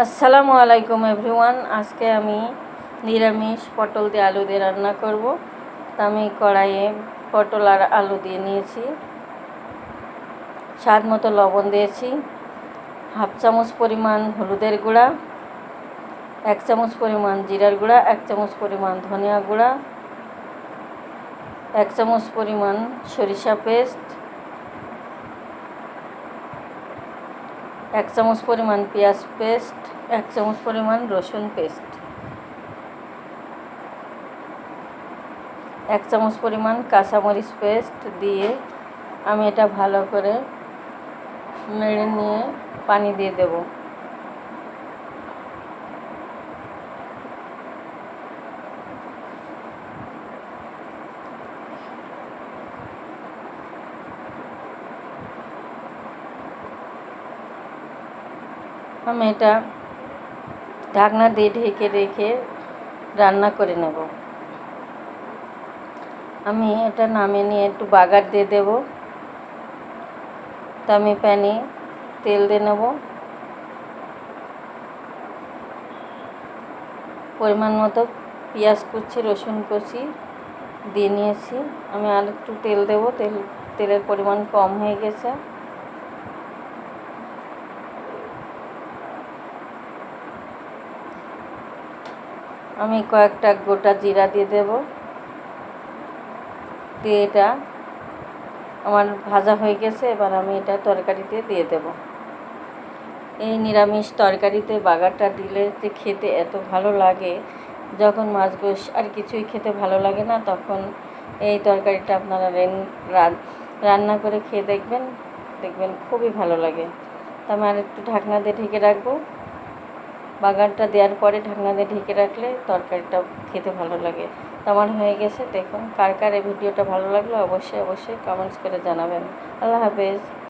আসসালামু আলাইকুম এভরিওয়ান। আজকে আমি নিরামিষ পটল দিয়ে আলু দিয়ে রান্না করব। তা আমি কড়াইয়ে পটল আর আলু দিয়ে নিয়েছি। স্বাদ মতো লবণ দিয়েছি। হাফ চামচ পরিমাণ হলুদের গুঁড়া, এক চামচ পরিমাণ জিরার গুঁড়া, এক চামচ পরিমাণ ধনিয়া গুঁড়া, এক চামচ পরিমাণ সরিষা পেস্ট এক চামচ পরিমাণ পেঁয়াজ পেস্ট, এক চামচ পরিমাণ রসুন পেস্ট। এক চামচ পরিমাণ কাঁচামরিচ পেস্ট দিয়ে আমি এটা ভালো করে মেড়ে নিয়ে পানি দিয়ে দেব। আমি এটা ঢাকনা দিয়ে ঢেকে রেখে রান্না করে নেব। আমি এটা নামিয়ে নিয়ে একটু বাগার দিয়ে দেব। তা আমি প্যানে তেল দিয়ে নেব। পরিমাণ মতো পেঁয়াজ কুচি, রসুন কুচি দিয়ে নিয়েছি। আমি আর একটু তেল দেবো। তেল, তেলের পরিমাণ কম হয়ে গেছে। আমি কয়েকটা গোটা জিরা দিয়ে দেব। দিয়ে এটা আমার ভাজা হয়ে গেছে, এবার আমি এটা তরকারিতে দিয়ে দেব। এই নিরামিষ তরকারিতে বাগারটা দিলে যে খেতে এত ভালো লাগে, যখন মাছ গোস আর কিছুই খেতে ভালো লাগে না, তখন এই তরকারিটা আপনারা রান্না করে খেয়ে দেখবেন দেখবেন খুবই ভালো লাগে। তা আমি আর একটু ঢাকনা দিয়ে ঢেকে রাখব। বাগানটা দেওয়ার পরে ঢাকনা দিয়ে ঢেকে রাখলে তরকারিটা খেতে ভালো লাগে। তেমন হয়ে গেছে। দেখুন, কার কার এই ভিডিওটা ভালো লাগল, অবশ্যই অবশ্যই কমেন্টস করে জানাবেন। আল্লাহ হাফেজ।